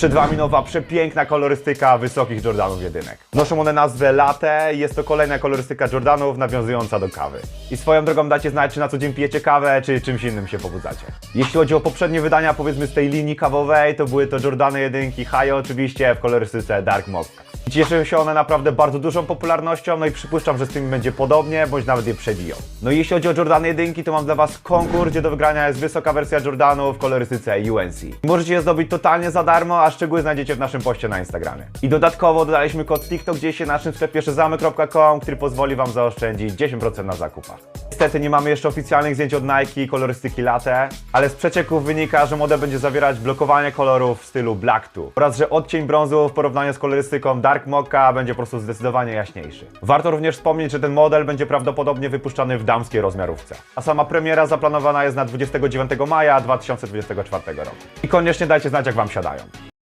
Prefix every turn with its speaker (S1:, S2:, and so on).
S1: Przed Wami nowa, przepiękna kolorystyka wysokich Jordanów jedynek. Noszą one nazwę Latte jest to kolejna kolorystyka Jordanów nawiązująca do kawy. I swoją drogą dajcie znać, czy na co dzień pijecie kawę, czy czymś innym się pobudzacie. Jeśli chodzi o poprzednie wydania, powiedzmy z tej linii kawowej, to były to Jordany jedynki, High oczywiście w kolorystyce Dark Mocca. Cieszą się one naprawdę bardzo dużą popularnością, no i przypuszczam, że z tym będzie podobnie, bądź nawet je przebiją. No i jeśli chodzi o Jordany jedynki, to mam dla Was konkurs, gdzie do wygrania jest wysoka wersja Jordanów w kolorystyce UNC. Możecie je zdobyć totalnie za darmo, a szczegóły znajdziecie w naszym poście na Instagramie. I dodatkowo dodaliśmy kod TikTok gdzieś się na naszym sklepie szezamy.com, który pozwoli Wam zaoszczędzić 10% na zakupach. Niestety nie mamy jeszcze oficjalnych zdjęć od Nike kolorystyki latte, ale z przecieków wynika, że model będzie zawierać blokowanie kolorów w stylu Black 2 oraz że odcień brązu w porównaniu z kolorystyką Dark Mocha będzie po prostu zdecydowanie jaśniejszy. Warto również wspomnieć, że ten model będzie prawdopodobnie wypuszczany w damskiej rozmiarówce, a sama premiera zaplanowana jest na 29 maja 2024 roku. I koniecznie dajcie znać, jak Wam siadają.